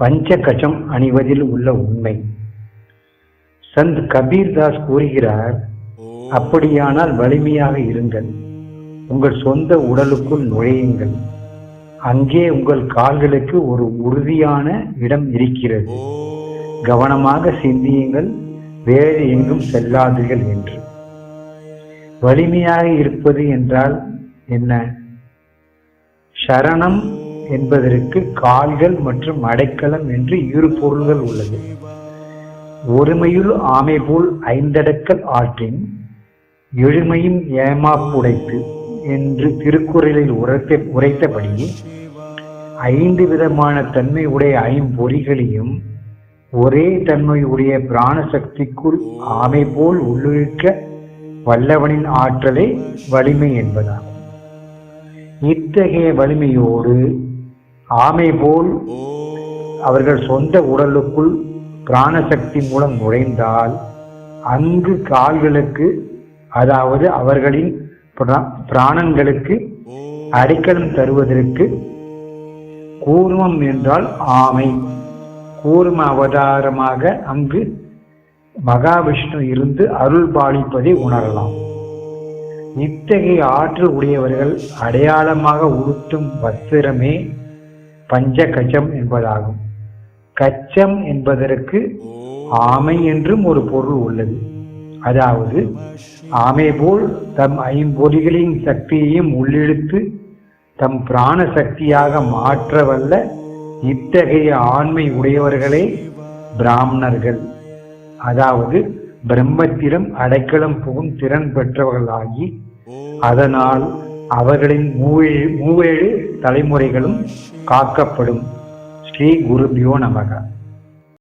பஞ்சகஜம் அணிவதில் உள்ள உண்மை. சந்த் கபீர்தாஸ் கூறுகிறார் அப்படியானால் வலிமையாக இருங்கள். உங்கள் சொந்த உடலுக்குள் நுழையுங்கள். அங்கே உங்கள் கால்களுக்கு ஒரு உறுதியான இடம் இருக்கிறது. கவனமாக சிந்தியுங்கள். வேறு எங்கும் செல்லாதீர்கள் என்று. வலிமையாக இருப்பது என்றால் என்ன? சரணம் என்பதற்கு கால்கள் மற்றும் அடைக்கலம் என்று இரு பொருள்கள் உள்ளது. ஒருமையுள் ஆமை போல் ஐந்தடக்கல் ஆற்றின் எழுமையும் ஏமாப்புடைத்து என்று திருக்குறளில் உரைத்த உரைத்தபடி ஐந்து விதமான தன்மை உடைய ஐம்பொறிகளையும் ஒரே தன்மை உடைய பிராண சக்திக்குள் ஆமை போல் உள்ளிழுக்க வல்லவனின் ஆற்றலே வலிமை என்பதாகும். இத்தகைய வலிமையோடு ஆமை போல் அவர்கள் சொந்த உடலுக்குள் பிராணசக்தி மூலம் நுழைந்தால் அங்கு கால்களுக்கு அதாவது அவர்களின் பிரா- பிராணங்களுக்கு அடைக்கலம் தருவதற்கு கூர்மம் என்றால் ஆமை. கூர்ம அவதாரமாக அங்கு மகாவிஷ்ணு இருந்து அருள் பாலிப்பதை உணரலாம். இத்தகைய ஆற்றல் உடையவர்கள் அடையாளமாக உடுத்தும் வஸ்திரமே பஞ்சகஜம் என்பதாகும். கச்சம் என்பதற்கு ஆமை என்றும் ஒரு பொருள் உள்ளது. அதாவது ஆமை போல் தம் ஐம்பொறிகளின் சக்தியையும் உள்ளிழுத்து தம் பிராண சக்தியாக மாற்றவல்ல இத்தகைய ஆண்மை உடையவர்களே பிராமணர்கள். அதாவது பிரம்மத்திரம் அடைக்கலம் புகும் திறன் பெற்றவர்களாகி அதனால் அவர்களின் மூவேழு மூவேழு தலைமுறைகளும் காக்கப்படும் ஸ்ரீ குருபியோ நமக.